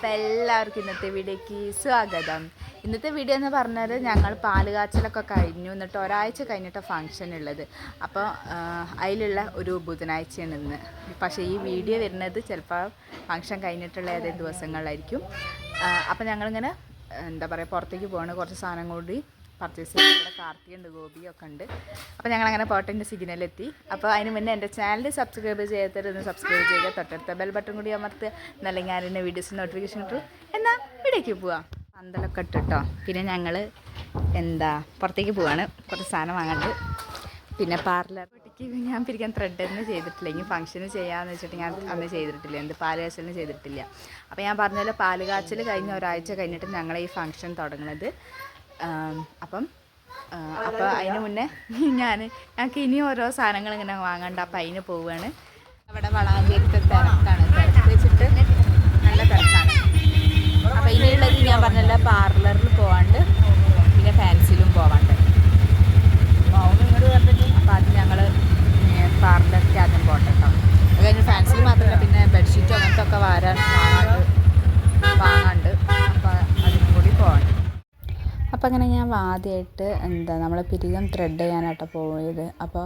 അപ്പോൾ എല്ലാവർക്കും ഇന്നത്തെ വീഡിയോയ്ക്ക് സ്വാഗതം. ഇന്നത്തെ വീഡിയോ എന്ന് പറഞ്ഞത് ഞങ്ങൾ പാൽ കാച്ചലൊക്കെ കഴിഞ്ഞു. എന്നിട്ട് ഒരാഴ്ച കഴിഞ്ഞിട്ട് ഫങ്ഷൻ ഉള്ളത്. അപ്പോൾ അതിലുള്ള ഒരു ബുധനാഴ്ചയാണ് ഇന്ന്. പക്ഷേ ഈ വീഡിയോ വരുന്നത് ചിലപ്പോൾ ഫങ്ഷൻ കഴിഞ്ഞിട്ടുള്ള ഏതെങ്കിലും ദിവസങ്ങളിലായിരിക്കും. അപ്പോൾ ഞങ്ങളിങ്ങനെ എന്താ പറയുക പുറത്തേക്ക് പോകണം കുറച്ച് സാധനം കൂടി പർച്ചേസ് ചെയ്ത്. ഇവിടെ കാർത്തിയുണ്ട് ഗോപിയൊക്കെ ഉണ്ട്. അപ്പോൾ ഞങ്ങൾ അങ്ങനെ പോട്ടന്റെ സിഗ്നലെത്തി അപ്പോൾ അതിന് മുന്നേ എന്റെ ചാനൽ സബ്സ്ക്രൈബ് ചെയ്യാത്തവരൊന്ന് സബ്സ്ക്രൈബ് ചെയ്യുക തൊട്ടടുത്ത ബെൽ ബട്ടൺ കൂടി അമർത്തുക എന്നാലും ഞാൻ എന്റെ വീഡിയോസ് നോട്ടിഫിക്കേഷൻ കിട്ടും എന്നാൽ ഇവിടേക്ക് പോവാം. പന്തലൊക്കെ ഇട്ടിട്ടോ പിന്നെ ഞങ്ങൾ എന്താ പുറത്തേക്ക് പോവാണ്. കുറച്ച് സാധനം വാങ്ങാണ്ട്. പിന്നെ പാർലർ വീട്ടിക്ക് ഞാൻ പിരിക്കാൻ ത്രെഡ് തന്നെ ചെയ്തിട്ടില്ല. ഇനി ഫംഗ്ഷന് ചെയ്യാമെന്ന് വെച്ചിട്ട് ഞാൻ അന്ന് ചെയ്തിട്ടില്ല. എന്ത് പാൽ കാച്ചലിന് ചെയ്തിട്ടില്ല. അപ്പോൾ ഞാൻ പറഞ്ഞ പാൽ കാച്ചൽ കഴിഞ്ഞ ഒരാഴ്ച കഴിഞ്ഞിട്ട് ഞങ്ങൾ ഈ ഫംഗ്ഷൻ തുടങ്ങുന്നത് അപ്പം അപ്പോൾ അതിന് മുന്നേ ഞാൻ ഞങ്ങൾക്ക് ഇനി ഓരോ സാധനങ്ങൾ ഇങ്ങനെ വാങ്ങണ്ട അപ്പം അതിന് പോവുകയാണ് അവിടെ വളാഞ്ചേരിത്തെ തിരക്കാണ്. തിരക്ക് വെച്ചിട്ട് നല്ല തിരക്കാണ് അപ്പോൾ ഇനിയുള്ളത് ഞാൻ പറഞ്ഞല്ല പാർലറിൽ പോവാണ്ട് പിന്നെ ഫാൻസിലും പോവാണ്ട് അപ്പോൾ അത് ഞങ്ങൾ പാർലറിലേക്ക് ആദ്യം പോട്ടെ കേട്ടോ അത് കഴിഞ്ഞ് ഫാൻസിൽ മാത്രമല്ല പിന്നെ ബെഡ്ഷീറ്റും അങ്ങനത്തെ ഒക്കെ വാരാൻ വാങ്ങാണ്ട് വാങ്ങാണ്ട് അപ്പോൾ അതിനും കൂടി പോകണം അപ്പോൾ അങ്ങനെ ഞാൻ ആദ്യമായിട്ട് എന്താ നമ്മൾ പിരികം ത്രെഡ് ചെയ്യാനായിട്ടാണ് പോയത്. അപ്പോൾ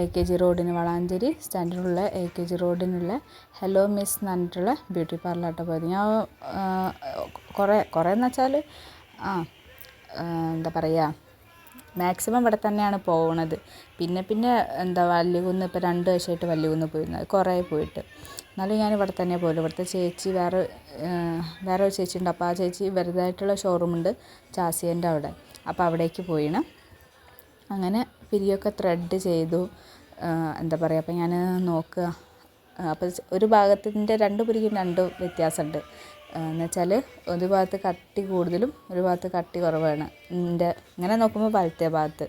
എ കെ ജി റോഡിന് വളാഞ്ചേരി സ്റ്റാൻഡിലുള്ള എ കെ ജി റോഡിനുള്ള ഹലോ മിസ് എന്ന് പറഞ്ഞിട്ടുള്ള ബ്യൂട്ടി പാർലറായിട്ടാണ് പോയത്. ഞാൻ കുറേ കുറേ എന്ന് വെച്ചാൽ ആ എന്താ പറയുക മാക്സിമം ഇവിടെ തന്നെയാണ് പോകുന്നത് പിന്നെ പിന്നെ എന്താ വള്ളികുന്ന് ഇപ്പോൾ രണ്ട് വർഷമായിട്ട് വള്ളികുന്ന് പോയിരുന്നത് കുറേ പോയിട്ട്. എന്നാലും ഞാൻ ഇവിടെ തന്നെ പോലും ഇവിടുത്തെ ചേച്ചി വേറെ വേറെ ഒരു ചേച്ചി ഉണ്ട് അപ്പോൾ ആ ചേച്ചി വെറുതായിട്ടുള്ള ഷോറൂമുണ്ട് ചാസിയന്റെ അവിടെ. അപ്പോൾ അവിടേക്ക് പോയിണ്. അങ്ങനെ പിരിയൊക്കെ ത്രെഡ് ചെയ്തു. എന്താ പറയുക അപ്പോൾ ഞാൻ നോക്കുക അപ്പോൾ ഒരു ഭാഗത്തിന്റെ രണ്ട് പിരിക്കും രണ്ട് വ്യത്യാസമുണ്ട് എന്ന് വെച്ചാൽ ഒരു ഭാഗത്ത് കട്ടി കൂടുതലും ഒരു ഭാഗത്ത് കട്ടി കുറവാണ്. എന്റെ ഇങ്ങനെ നോക്കുമ്പോൾ വലത്തെ ഭാഗത്ത്.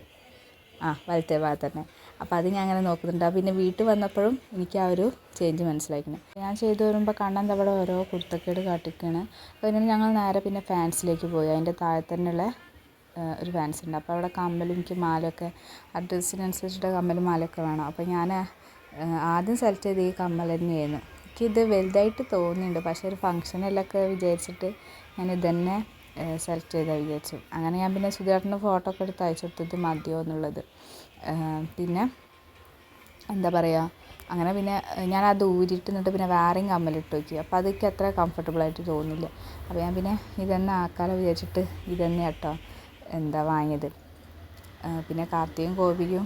ആ വലത്തെ ഭാഗത്ത് തന്നെ. അപ്പോൾ അത് ഞാൻ അങ്ങനെ നോക്കുന്നുണ്ട്. പിന്നെ വീട്ടിൽ വന്നപ്പോഴും എനിക്ക് ആ ഒരു ചേഞ്ച് മനസ്സിലാക്കണം ഞാൻ ചെയ്തു വരുമ്പോൾ കണ്ണൻ അവിടെ ഓരോ കുർത്തക്കേട് കാട്ടിക്കാണ്. അപ്പോൾ ഞങ്ങൾ നേരെ പിന്നെ ഫാൻസിലേക്ക് പോയി. അതിന്റെ താഴെ തന്നെയുള്ള ഒരു ഫാൻസി ഉണ്ട്. അപ്പോൾ അവിടെ കമ്മലും എനിക്ക് മാലയൊക്കെ ആ ഡ്രസ്സിനനുസരിച്ചിട്ട് കമ്മലും മാലയൊക്കെ വേണം. അപ്പോൾ ഞാൻ ആദ്യം സെലക്ട് ചെയ്ത് ഈ കമ്മൽ തന്നെയായിരുന്നു. എനിക്കിത് വലുതായിട്ട് തോന്നിയിട്ടുണ്ട്. പക്ഷേ ഒരു ഫംഗ്ഷനിലൊക്കെ വിചാരിച്ചിട്ട് ഞാൻ ഇതന്നെ സെലക്ട് ചെയ്താൽ വിചാരിച്ചു അങ്ങനെ ഞാൻ പിന്നെ സുധീർട്ടന്റെ ഫോട്ടോ ഒക്കെ എടുത്ത് അയച്ചു കൊടുത്തത് മതിയോ എന്നുള്ളത്. പിന്നെ എന്താ പറയുക അങ്ങനെ പിന്നെ ഞാൻ അത് ഊരിയിട്ട് നിന്നിട്ട് പിന്നെ വേറെയും കമ്മലിട്ട് നോക്കി അപ്പോൾ അതൊക്കെ അത്ര കംഫർട്ടബിൾ ആയിട്ട് തോന്നില്ല അപ്പോൾ ഞാൻ പിന്നെ ഇതന്നെ ആക്കാലോ വിചാരിച്ചിട്ട് ഇതന്നെ കേട്ടോ എന്താ വാങ്ങിയത്. പിന്നെ കാർത്തിയും ഗോപിയും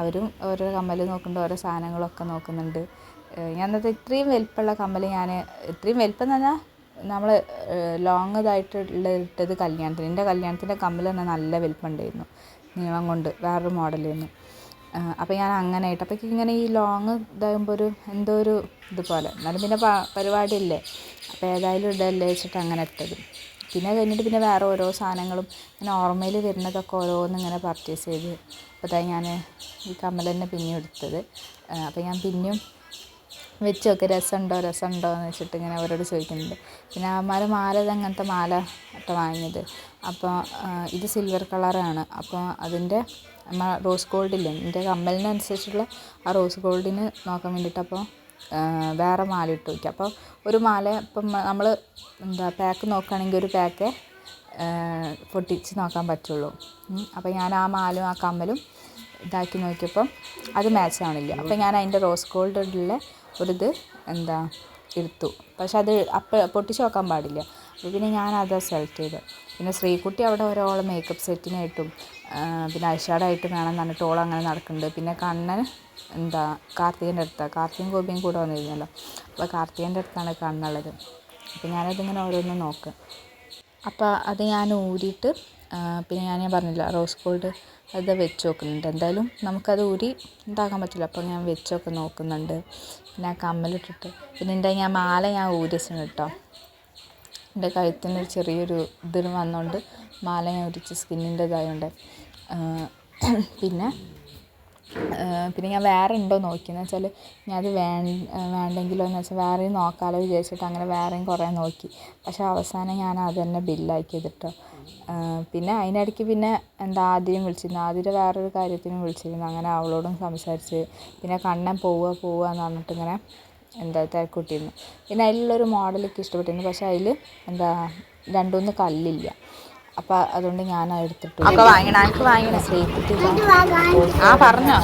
അവരും ഓരോ കമ്മൽ നോക്കുന്നുണ്ട് ഓരോ സാധനങ്ങളൊക്കെ നോക്കുന്നുണ്ട്. ഞാൻ അത് ഇത്രയും വലിപ്പമുള്ള കമ്മൽ ഞാൻ ഇത്രയും വലിപ്പം എന്ന് പറഞ്ഞാൽ നമ്മൾ ലോങ് ഇതായിട്ടുള്ള ഇട്ടത് കല്യാണത്തിന്. എന്റെ കല്യാണത്തിന്റെ കമ്മൽ തന്നെ നല്ല വലിപ്പം ഉണ്ടായിരുന്നു നീളം കൊണ്ട് വേറൊരു മോഡലായിരുന്നു അപ്പോൾ ഞാൻ അങ്ങനെ ആയിട്ട് അപ്പോൾ ഇങ്ങനെ ഈ ലോങ് ഇതാകുമ്പോൾ ഒരു എന്തോ ഒരു ഇതുപോലെ എന്നാലും പിന്നെ പരിപാടിയല്ലേ. അപ്പോൾ ഏതായാലും ഇടല്ലേ വെച്ചിട്ട് അങ്ങനെ ഇട്ടത്. പിന്നെ കഴിഞ്ഞിട്ട് പിന്നെ വേറെ ഓരോ സാധനങ്ങളും ഇങ്ങനെ ഓർമ്മയിൽ വരുന്നതൊക്കെ ഓരോന്ന് ഇങ്ങനെ പർച്ചേസ് ചെയ്ത് അപ്പോൾ ഞാൻ ഈ കമ്മൽ തന്നെ പിന്നെയും എടുത്തത്. അപ്പോൾ ഞാൻ പിന്നെയും വെച്ച് നോക്കി രസമുണ്ടോ രസമുണ്ടോ എന്ന് വെച്ചിട്ട് ഇങ്ങനെ അവരോട് ചോദിക്കുന്നുണ്ട്. പിന്നെ അവന്മാർ മാല അങ്ങനത്തെ മാല ഇട്ട് വാങ്ങിയത്. അപ്പോൾ ഇത് സിൽവർ കളറാണ് അപ്പോൾ അതിന്റെ റോസ് ഗോൾഡില്ലേ എന്റെ കമ്മലിനനുസരിച്ചുള്ള ആ റോസ് ഗോൾഡിന് നോക്കാൻ വേണ്ടിയിട്ട് അപ്പോൾ വേറെ മാല ഇട്ട് വയ്ക്കുക. അപ്പോൾ ഒരു മാല ഇപ്പം നമ്മൾ എന്താ പാക്ക് നോക്കുകയാണെങ്കിൽ ഒരു പാക്ക് പൊട്ടിച്ച് നോക്കാൻ പറ്റുള്ളൂ. അപ്പോൾ ഞാൻ ആ മാലും ആ കമ്മലും ഇതാക്കി നോക്കിയപ്പം അത് മാച്ച് ആവണില്ല. അപ്പോൾ ഞാൻ അതിന്റെ റോസ് ഗോൾഡിലുള്ള ഒരിത് എന്താ എടുത്തു. പക്ഷെ അത് അപ്പം പൊട്ടിച്ച് നോക്കാൻ പാടില്ല. അപ്പോൾ പിന്നെ അത് സെലക്ട് ചെയ്തത് പിന്നെ ശ്രീകുട്ടി അവിടെ ഒരാൾ മേക്കപ്പ് സെറ്റിനായിട്ടും പിന്നെ ഐഷാഡായിട്ടും വേണം പറഞ്ഞിട്ട് ഓൾ അങ്ങനെ നടക്കുന്നുണ്ട് പിന്നെ കണ്ണൻ എന്താ കാർത്തികന്റെ അടുത്താണ് കാർത്തികൻ ഗോപിയും കൂടെ വന്നിരുന്നല്ലോ. അപ്പോൾ കാർത്തികന്റെ അടുത്താണ് കണ്ണുള്ളത്. അപ്പോൾ ഞാനതിങ്ങനെ ഓരോന്നും നോക്കുക അപ്പോൾ അത് ഞാൻ ഊരിയിട്ട് പിന്നെ ഞാൻ പറഞ്ഞില്ല റോസ് ഗോൾഡ് അത് വെച്ച് നോക്കുന്നുണ്ട്. എന്തായാലും നമുക്കത് ഊരി ഉണ്ടാക്കാൻ പറ്റില്ല. അപ്പോൾ ഞാൻ വെച്ചൊക്കെ നോക്കുന്നുണ്ട്. പിന്നെ ആ കമ്മലിട്ടിട്ട്. പിന്നെ എന്റെ ഞാൻ മാല ഞാൻ ഊരിച്ചിട്ടുണ്ട് കേട്ടോ എന്റെ കഴുത്തിന് ഒരു ചെറിയൊരു ഇതിന് വന്നുകൊണ്ട് മാല ഞാൻ ഉരിച്ച് സ്കിന്നിന്റെ ഇതായതുകൊണ്ട് പിന്നെ പിന്നെ ഞാൻ വേറെ ഉണ്ടോ നോക്കിയെന്ന് വെച്ചാൽ ഞാൻ അത് വേ വേണ്ടെങ്കിലോ എന്ന് വെച്ചാൽ വേറെയും നോക്കാമല്ലോ വിചാരിച്ചിട്ട് അങ്ങനെ വേറെയും കുറേ നോക്കി. പക്ഷേ അവസാനം ഞാൻ അത് തന്നെ ബില്ലാക്കിയത് കേട്ടോ പിന്നെ അതിനിടയ്ക്ക് പിന്നെ എന്താ ആദ്യം വിളിച്ചിരുന്നു. ആദ്യം വേറൊരു കാര്യത്തിനും വിളിച്ചിരുന്നു. അങ്ങനെ അവളോടും സംസാരിച്ച് പിന്നെ കണ്ണൻ പോവുക പോവുക എന്ന് പറഞ്ഞിട്ട് ഇങ്ങനെ എന്താ തിരക്കൂട്ടിയിരുന്നു പിന്നെ അതിലുള്ളൊരു മോഡലൊക്കെ ഇഷ്ടപ്പെട്ടിരുന്നു. പക്ഷേ അതിൽ എന്താ രണ്ടുമൂന്ന് കല്ലില്ല. അപ്പം അതുകൊണ്ട് ഞാൻ എടുത്തിട്ട്. ആ പറഞ്ഞോ.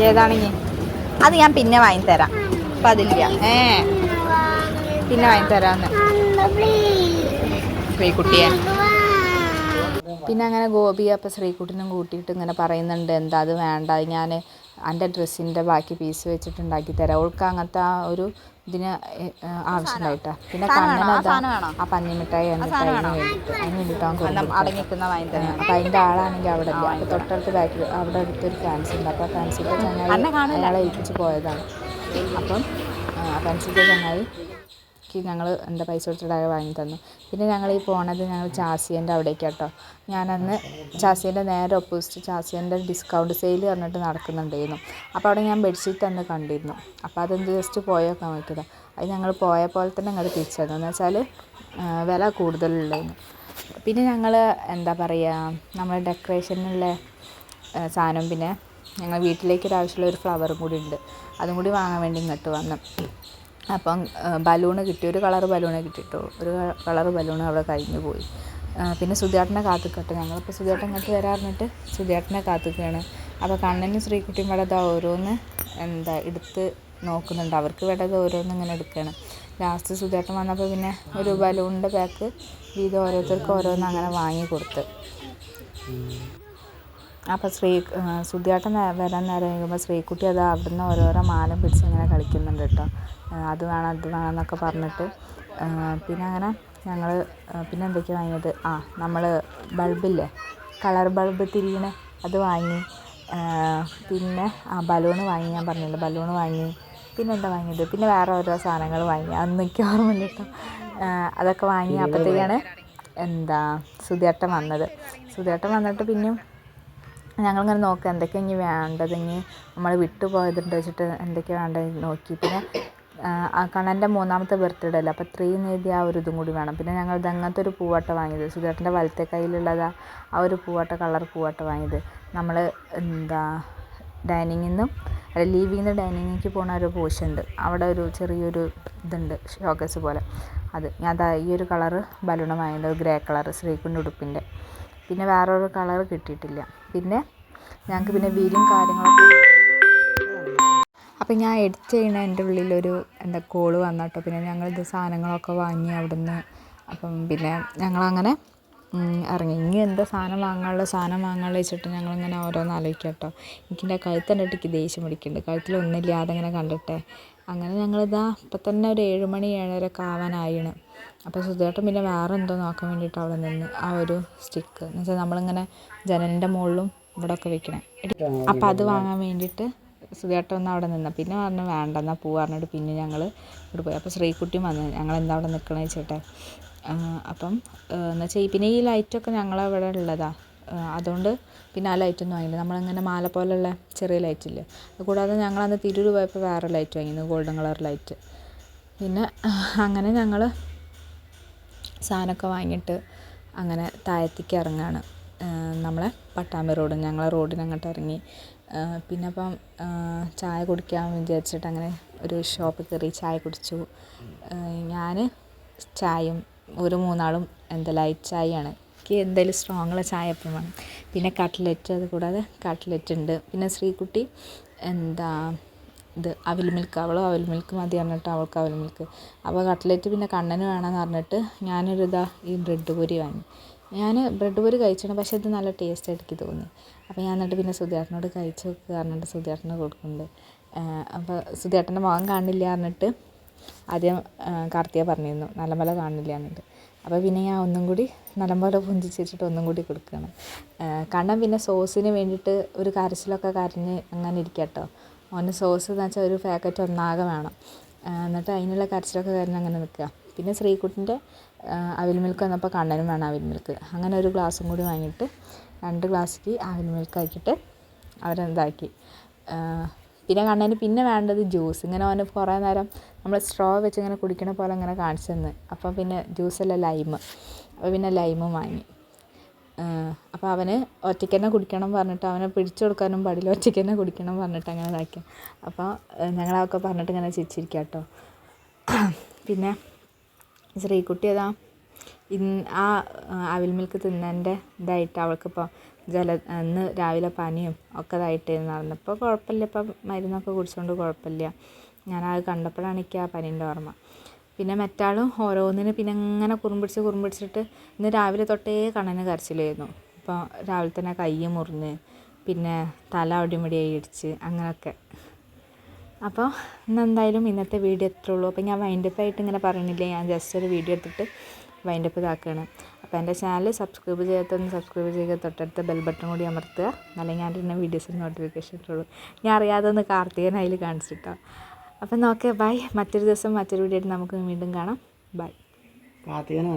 ഏതാണെങ്കിൽ അത് ഞാൻ പിന്നെ വാങ്ങിത്തരാം. അപ്പം അതില്ല. ഏ. പിന്നെ വാങ്ങിത്തരാന്ന്. ശ്രീകുട്ടിയെ പിന്നെ അങ്ങനെ ഗോപി അപ്പം ശ്രീകുട്ടിനും കൂട്ടിയിട്ട് ഇങ്ങനെ പറയുന്നുണ്ട് എന്താ അത് വേണ്ട ഞാൻ എന്റെ ഡ്രസ്സിന്റെ ബാക്കി പീസ് വെച്ചിട്ട് ഉണ്ടാക്കി തരാം. അവൾക്ക് അങ്ങനത്തെ ആ ഒരു ഇതിന് ആവശ്യമുണ്ടായിട്ടാ. പിന്നെ കണ്ണനതാ ആ പഞ്ഞിമിഠായി എന്നിട്ട് അതിന് വേണ്ടിയിട്ട്. അതിന് അപ്പം അതിന്റെ ആളാണെങ്കിൽ അവിടെ ഇല്ല അപ്പോൾ തൊട്ടടുത്ത് ബാക്കി അവിടെ അടുത്തൊരു ഫാൻസ് ഉണ്ട്. അപ്പോൾ ഫാൻസിന്റെ ചങ്ങായി അയാളെ ഏൽപ്പിച്ച് പോയതാണ്. അപ്പം ഫാൻസിന്റെ ചങ്ങായിക്ക് ഞങ്ങൾ എന്താ പൈസ കൊടുത്തിട്ട് വാങ്ങി തന്നു. പിന്നെ ഞങ്ങൾ ഈ പോണത് ഞങ്ങൾ ചാസിയന്റെ അവിടേക്ക് കേട്ടോ ഞാനന്ന് ചാസിയന്റെ നേരെ ഓപ്പോസിറ്റ് ചാസിയന്റെ ഡിസ്കൗണ്ട് സെയിൽ പറഞ്ഞിട്ട് നടക്കുന്നുണ്ടായിരുന്നു. അപ്പോൾ അവിടെ ഞാൻ ബെഡ്ഷീറ്റ് തന്നെ കണ്ടിരുന്നു. അപ്പോൾ അതെന്ത് ജസ്റ്റ് പോയൊക്കെ നോക്കിയതാണ് അത് ഞങ്ങൾ പോയ പോലെ തന്നെ ഞങ്ങൾ തിരിച്ചു എന്ന് വെച്ചാൽ വില കൂടുതലുള്ളതെന്ന് പിന്നെ ഞങ്ങൾ എന്താ പറയുക നമ്മൾ ഡെക്കറേഷനുള്ള സാധനം പിന്നെ ഞങ്ങൾ വീട്ടിലേക്ക് ആവശ്യമുള്ള ഒരു ഫ്ലവറും കൂടി ഉണ്ട്. അതും കൂടി വാങ്ങാൻ വേണ്ടി ഇങ്ങോട്ട് വന്നു. അപ്പം ബലൂൺ കിട്ടി. ഒരു കളർ ബലൂണേ കിട്ടിയിട്ടുള്ളൂ. ഒരു കളർ ബലൂൺ അവിടെ കഴിഞ്ഞു പോയി. പിന്നെ സുധിയേട്ടനെ കാത്തുക്കട്ടെ. ഞങ്ങളിപ്പോൾ സുധിയേട്ടൻ ഇങ്ങോട്ട് വരാറിഞ്ഞിട്ട് സുധിയേട്ടനെ കാത്തുക്കുകയാണ് അപ്പോൾ കണ്ണനും ശ്രീകുട്ടിയും ഇവിടെ ഓരോന്ന് എന്താ എടുത്ത് നോക്കുന്നുണ്ട്. അവർക്ക് വേണ്ടത് ഓരോന്ന് ഇങ്ങനെ എടുക്കുകയാണ് ലാസ്റ്റ് സുധേട്ടൻ വന്നപ്പോൾ പിന്നെ ഒരു ബലൂണിന്റെ പാക്ക് വീതം ഓരോരുത്തർക്ക് ഓരോന്ന് അങ്ങനെ വാങ്ങി കൊടുത്ത്. അപ്പോൾ ശ്രീ സുദ്ധിയാട്ടൻ വരാൻ നേരം കഴിയുമ്പോൾ ശ്രീക്കുട്ടി അത് അവിടുന്ന് ഓരോരോ മാലം പിടിച്ച് ഇങ്ങനെ കളിക്കുന്നുണ്ട് കേട്ടോ. അത് വേണം അത് വേണം എന്നൊക്കെ പറഞ്ഞിട്ട്. പിന്നെ അങ്ങനെ ഞങ്ങൾ പിന്നെ എന്തൊക്കെയാണ് വാങ്ങിയത്? ആ നമ്മൾ ബൾബില്ലേ? കളർ ബൾബ് തിരിയണ അത് വാങ്ങി. പിന്നെ ആ ബലൂണ് വാങ്ങി ഞാൻ പറഞ്ഞല്ലോ ബലൂണ് വാങ്ങി. പിന്നെ എന്താ വാങ്ങിയത്? പിന്നെ വേറെ ഓരോ സാധനങ്ങൾ വാങ്ങി. അതൊന്നും എനിക്ക് ഓർമ്മയില്ല കേട്ടോ അതൊക്കെ വാങ്ങി അപ്പോഴത്തേക്കാണ് എന്താ സുധേട്ടൻ വന്നത്. സുധേട്ടൻ വന്നിട്ട് പിന്നെയും ഞങ്ങളിങ്ങനെ നോക്കുക എന്തൊക്കെയാണ് ഇനി വേണ്ടത്? ഇനി നമ്മൾ വിട്ടുപോയതുണ്ടോ വെച്ചിട്ട് എന്തൊക്കെയാണ് വേണ്ടത് നോക്കി. പിന്നെ കണ്ണന്റെ മൂന്നാമത്തെ ബർത്ത്ഡേ അല്ലേ അപ്പോൾ ഇത്രയും എഴുതി ആ ഒരു ഇതും കൂടി വേണം. പിന്നെ ഞങ്ങൾ ഇത് ഒരു പൂവാട്ട വാങ്ങിയത്. സുധേട്ടന്റെ വലത്തെ കയ്യിലുള്ളതാ ആ ഒരു പൂവാട്ട കളർ പൂവാട്ട വാങ്ങിയത്. നമ്മൾ എന്താ ഡൈനിങ്ങിൽ നിന്നും അല്ല ലീവിൽ നിന്ന് ഡൈനിങ്ങിലേക്ക് പോണ ഒരു പോഷൻ ഉണ്ട്. അവിടെ ഒരു ചെറിയൊരു ഇതുണ്ട് ഷോക്കേസ് പോലെ. അത് ഞാൻ അതാ ഈ ഒരു കളറ് ബലൂണ് വാങ്ങിയത്. ഗ്രേ കളർ ശ്രീകുണ്ട് ഉടുപ്പിന്റെ. പിന്നെ വേറൊരു കളർ കിട്ടിയിട്ടില്ല. പിന്നെ ഞങ്ങൾക്ക് പിന്നെ വീലും കാര്യങ്ങളൊക്കെ അപ്പം ഞാൻ എഡിറ്റ് ചെയ്യണ എന്റെ ഉള്ളിലൊരു എന്താ കോൾ വന്നട്ടോ. പിന്നെ ഞങ്ങളിത് സാധനങ്ങളൊക്കെ വാങ്ങി അവിടുന്ന്. അപ്പം പിന്നെ ഞങ്ങളങ്ങനെ ഇറങ്ങി. ഇനി എന്താ സാധനം വാങ്ങാനുള്ള സാധനം വാങ്ങാനുള്ള വെച്ചിട്ട് ഞങ്ങളിങ്ങനെ ഓരോന്ന് ആലോചിക്കാം കേട്ടോ എനിക്കെന്റെ കഴുത്ത് കണ്ടിട്ട് എനിക്ക് ദേഷ്യം പിടിക്കുന്നുണ്ട്. കഴുത്തിലൊന്നുമില്ലാതെ ഇങ്ങനെ കണ്ടിട്ടെ. അങ്ങനെ ഞങ്ങളിതാ ഇപ്പം തന്നെ ഒരു ഏഴ് മണി ഏഴരയൊക്കെ ആവാനായിണ്. അപ്പോൾ സുധേട്ടൻ പിന്നെ വേറെ എന്തോ നോക്കാൻ വേണ്ടിയിട്ട് അവിടെ നിന്ന് ആ ഒരു സ്റ്റിക്ക്. എന്ന് വെച്ചാൽ നമ്മളിങ്ങനെ ജനലിന്റെ മുകളിലും ഇവിടെ ഒക്കെ വെക്കണേ. അപ്പോൾ അത് വാങ്ങാൻ വേണ്ടിയിട്ട് സുധേട്ടൻ ഒന്ന് അവിടെ നിന്ന്. പിന്നെ പറഞ്ഞു വേണ്ട എന്നാൽ പൂ പറഞ്ഞിട്ട് പിന്നെ ഞങ്ങൾ ഇവിടെ പോയി. അപ്പോൾ ശ്രീകുട്ടിയും വന്നു ഞങ്ങൾ എന്താ അവിടെ നിൽക്കണേ ചേട്ടാ അപ്പം എന്ന് വെച്ചാൽ പിന്നെ ഈ ലൈറ്റൊക്കെ ഞങ്ങളവിടെ ഉള്ളതാ. ആ, അതുകൊണ്ട് പിന്നെ ആ ലൈറ്റൊന്നും വാങ്ങിയില്ല. നമ്മളിങ്ങനെ മാല പോലെയുള്ള ചെറിയ ലൈറ്റില്ലേ. അതുകൂടാതെ ഞങ്ങളന്ന് തിരൂർ പോയപ്പോൾ വേറെ ലൈറ്റ് വാങ്ങിയിരുന്നു ഗോൾഡൻ കളർ ലൈറ്റ്. പിന്നെ അങ്ങനെ ഞങ്ങൾ സാധനമൊക്കെ വാങ്ങിയിട്ട് അങ്ങനെ താഴത്തേക്ക് ഇറങ്ങുകയാണ് നമ്മളെ പട്ടാമ്പി റോഡ് ഞങ്ങളെ റോഡിന് അങ്ങോട്ട് ഇറങ്ങി പിന്നെ അപ്പം ചായ കുടിക്കാൻ വിചാരിച്ചിട്ട് അങ്ങനെ ഒരു ഷോപ്പിൽ കയറി ചായ കുടിച്ചു. ഞാൻ ചായയും ഒരു മൂന്നാളും എന്താ ലൈറ്റ് ചായയാണ് എനിക്ക് എന്തായാലും സ്ട്രോങ് ഉള്ള ചായ എപ്പോഴും വേണം. പിന്നെ കട്ട്ലറ്റ് അത് കൂടാതെ കട്ട്ലറ്റ് ഉണ്ട്. പിന്നെ ശ്രീകുട്ടി എന്താ ഇത് അവിൽ മിൽക്ക് അവൾ അവിൽ മിൽക്ക് മതി പറഞ്ഞിട്ട് അവൾക്ക് അവിൽ മിൽക്ക്. അപ്പോൾ കട്ട്ലറ്റ് പിന്നെ കണ്ണന് വേണമെന്ന് പറഞ്ഞിട്ട് ഞാനൊരു ഇതാ ഈ ബ്രെഡ് പൊരി വാങ്ങി. ഞാൻ ബ്രെഡ് പൊരി കഴിച്ചിട്ടുണ്ട് പക്ഷേ ഇത് നല്ല ടേസ്റ്റ് എനിക്ക് തോന്നി. അപ്പോൾ ഞാൻ എന്നിട്ട് പിന്നെ സുധേട്ടനോട് കഴിച്ച് നോക്കുക പറഞ്ഞിട്ട് സുധേട്ടന് കൊടുക്കുന്നുണ്ട്. അപ്പോൾ സുധേട്ടന്റെ മുഖം കാണില്ല പറഞ്ഞിട്ട് ആദ്യം കാർത്തിക പറഞ്ഞിരുന്നു. നല്ല മല കാണില്ല എന്നിട്ട്. അപ്പോൾ പിന്നെ ഞാൻ ഒന്നും കൂടി നല്ലപോലെ പുഞ്ചിച്ചിട്ട് ഒന്നും കൂടി കൊടുക്കുകയാണ്. കാരണം പിന്നെ സോസിന് വേണ്ടിയിട്ട് ഒരു കരച്ചിലൊക്കെ കരഞ്ഞ് അങ്ങനെ ഇരിക്കട്ടോ ഓന് സോസ് എന്ന് വെച്ചാൽ ഒരു പാക്കറ്റ് ഒന്നാകെ വേണം. എന്നിട്ട് അതിനുള്ള കരച്ചിലൊക്കെ കരഞ്ഞ് അങ്ങനെ നിൽക്കുക. പിന്നെ ശ്രീകുട്ടിന്റെ അവിൽ മിൽക്ക് വന്നപ്പോൾ കണ്ണനും വേണം അവിൽ മിൽക്ക് അങ്ങനെ ഒരു ഗ്ലാസ്സും കൂടി വാങ്ങിയിട്ട് രണ്ട് ഗ്ലാസ്സിക്ക് അവിൽ മിൽക്ക് ആക്കിയിട്ട് അവരെന്താക്കി? പിന്നെ കണ്ണന് പിന്നെ വേണ്ടത് ജ്യൂസ് ഇങ്ങനെ അവന് കുറേ നേരം നമ്മൾ സ്ട്രോ വെച്ച് ഇങ്ങനെ കുടിക്കണ പോലെ ഇങ്ങനെ കാണിച്ചു തന്ന്. അപ്പം പിന്നെ ജ്യൂസല്ല ലൈമ് അപ്പോൾ പിന്നെ ലൈമും വാങ്ങി. അപ്പോൾ അവന് ഒറ്റയ്ക്ക് തന്നെ കുടിക്കണം പറഞ്ഞിട്ട് അവനെ പിടിച്ചു കൊടുക്കാനും പാടില്ല. ഒറ്റയ്ക്ക് തന്നെ കുടിക്കണം പറഞ്ഞിട്ട് അങ്ങനെ ഇതാക്കി അപ്പോൾ ഞങ്ങളതൊക്കെ പറഞ്ഞിട്ട് ഇങ്ങനെ ചിരിച്ചിരിക്കുക കേട്ടോ. പിന്നെ ശ്രീകുട്ടി ഏതാ? ഇന്ന് ആ അവിൽ മിൽക്ക് തിന്നതിന്റെ ഇതായിട്ട് അവൾക്കിപ്പോൾ ജല ഇന്ന് രാവിലെ പനിയും ഒക്കെ ഇതായിട്ടായിരുന്നു നടന്നപ്പോൾ കുഴപ്പമില്ല. ഇപ്പം മരുന്നൊക്കെ കുടിച്ചുകൊണ്ട് കുഴപ്പമില്ല. ഞാനത് കണ്ടപ്പോഴാണ് എനിക്ക് ആ പനീന്റെ ഓർമ്മ. പിന്നെ മറ്റാളും ഓരോന്നിന് പിന്നെ ഇങ്ങനെ കുറുമ്പിടിച്ച് കുറുമ്പിടിച്ചിട്ട് ഇന്ന് രാവിലെ തൊട്ടേ കണ്ണന് കരച്ചിലായിരുന്നു. അപ്പോൾ രാവിലെ തന്നെ കൈ മുറിഞ്ഞ് പിന്നെ തല അടിമുടിയായി ഇടിച്ച് അങ്ങനെയൊക്കെ. അപ്പോൾ ഇന്ന് എന്തായാലും ഇന്നത്തെ വീഡിയോ എത്ര ഉള്ളൂ. അപ്പോൾ ഞാൻ വൈൻഡപ്പ് ആയിട്ട് ഇങ്ങനെ പറയണില്ലേ ഞാൻ ജസ്റ്റ് ഒരു വീഡിയോ എടുത്തിട്ട് വൈൻഡപ്പ് ഇതാക്കുകയാണ് അപ്പോൾ എന്റെ ചാനൽ സബ്സ്ക്രൈബ് ചെയ്യാത്തൊന്ന് സബ്സ്ക്രൈബ് ചെയ്യുക. തൊട്ടടുത്ത ബെൽ ബട്ടൺ കൂടി അമർത്തുക. എന്നാലേ ഞാൻ ഇടുന്ന വീഡിയോസിന് നോട്ടിഫിക്കേഷൻ ഇട്ടുള്ളൂ ഞാൻ അറിയാതെ ഒന്ന് കാർത്തികൻ അതിൽ കാണിച്ചിട്ടോ. അപ്പം നോക്കേ ബൈ മറ്റൊരു ദിവസം മറ്റൊരു വീഡിയോ നമുക്ക് വീണ്ടും കാണാം. ബൈ കാർത്തികനെ